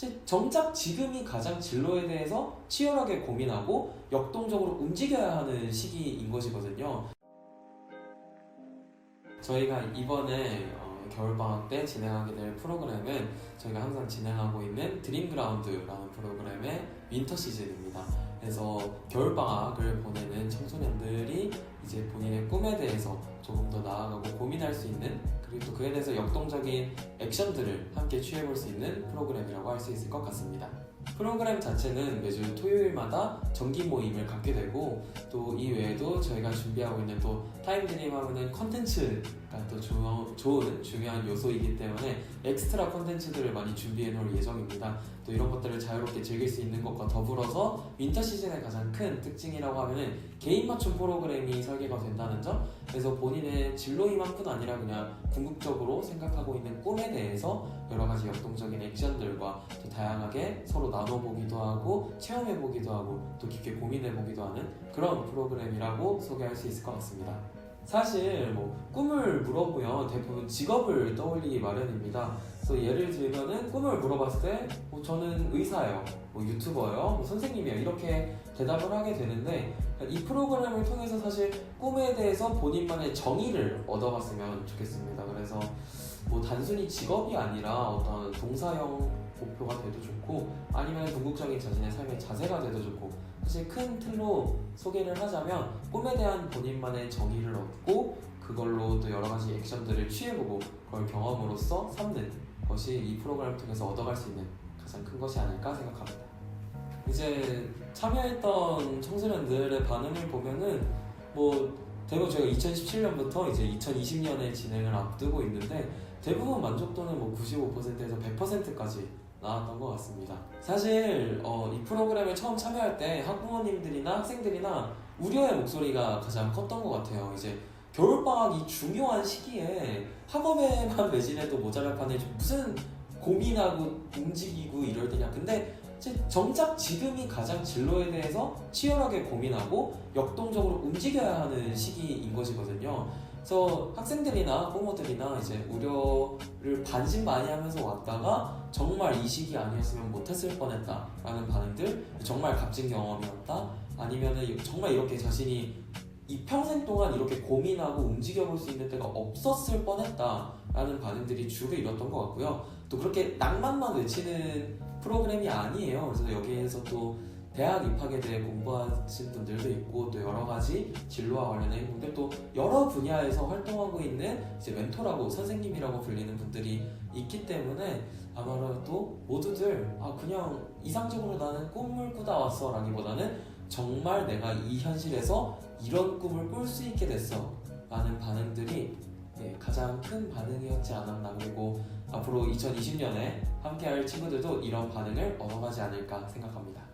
제- 정작 지금이 가장 진로에 대해서 치열하게 고민하고 역동적으로 움직여야 하는 시기인 것이거든요. 저희가 이번에 어, 겨울방학 때 진행하게 될 프로그램은 저희가 항상 진행하고 있는 드림그라운드라는 프로그램의 윈터 시즌입니다. 그래서 겨울방학을 보내는 청소년들이 이제 본인의 꿈에 대해서 조금 더 나아가고 고민할 수 있는 그리고 또 그에 대해서 역동적인 액션들을 함께 취해볼 수 있는 프로그램이라고 할 수 있을 것 같습니다. 프로그램 자체는 매주 토요일마다 정기 모임을 갖게 되고 또 이 외에도 저희가 준비하고 있는 또 타임드림 하면은 컨텐츠가 또 조- 좋은 중요한 요소이기 때문에 엑스트라 컨텐츠들을 많이 준비해 놓을 예정입니다. 또 이런 것들을 자유롭게 즐길 수 있는 것과 더불어서 윈터 시즌의 가장 큰 특징이라고 하면은 개인 맞춤 프로그램이 설계가 된다는 점 그래서 본인의 진로이만뿐 아니라 그냥 궁극적으로 생각하고 있는 꿈에 대해서 여러 가지 역동적인 액션들과 또 다양하게 서로 나눠 보기도 하고 체험해보기도 하고 또 깊게 고민해보기도 하는 그런 프로그램이라고 소개할 수 있을 것 같습니다. 사실 뭐 꿈을 물어보면 대부분 직업을 떠올리기 마련입니다. 그래서 예를 들면은 꿈을 물어봤을 때 뭐 저는 의사예요, 뭐 유튜버예요, 뭐 선생님이에요 이렇게 대답을 하게 되는데 이 프로그램을 통해서 사실 꿈에 대해서 본인만의 정의를 얻어갔으면 좋겠습니다. 그래서 뭐 단순히 직업이 아니라 어떤 동사형 목표가 돼도 좋고 아니면 궁극적인 자신의 삶의 자세가 돼도 좋고 사실 큰 틀로 소개를 하자면 꿈에 대한 본인만의 정의를 얻고 그걸로 또 여러 가지 액션들을 취해보고 그걸 경험으로써 삼는 것이 이 프로그램을 통해서 얻어갈 수 있는 가장 큰 것이 아닐까 생각합니다. 이제 참여했던 청소년들의 반응을 보면은 뭐 대부분 저희가 2017년부터 이제 2020년에 진행을 앞두고 있는데 대부분 만족도는 뭐 95%에서 100%까지 나왔던 것 같습니다. 사실 어, 이 프로그램에 처음 참여할 때 학부모님들이나 학생들이나 우려의 목소리가 가장 컸던 것 같아요. 이제 겨울방학 이 중요한 시기에 학업에만 매진해도 모자랄 판에 좀 무슨 고민하고 움직이고 이럴 때냐. 근데 정작 지금이 가장 진로에 대해서 치열하게 고민하고 역동적으로 움직여야 하는 시기인 것이거든요. 그래서 학생들이나 부모들이나 이제 우려를 반신반의하면서 왔다가 정말 이 시기 아니었으면 못했을 뻔했다라는 반응들, 정말 값진 경험이었다. 아니면은 정말 이렇게 자신이 이 평생 동안 이렇게 고민하고 움직여볼 수 있는 때가 없었을 뻔했다라는 반응들이 주로 이뤘던 것 같고요. 또 그렇게 낭만만 외치는 프로그램이 아니에요. 그래서 여기에서 또 대학 입학에 대해 공부하신 분들도 있고 또 여러 가지 진로와 관련된 분들 또 여러 분야에서 활동하고 있는 이제 멘토라고 선생님이라고 불리는 분들이 있기 때문에 아마도 모두들 아 그냥 이상적으로 나는 꿈을 꾸다 왔어라기보다는 정말 내가 이 현실에서 이런 꿈을 꿀 수 있게 됐어 라는 반응들이 네, 가장 큰 반응이었지 않았나 그리고 앞으로 2020년에 함께할 친구들도 이런 반응을 얻어가지 않을까 생각합니다.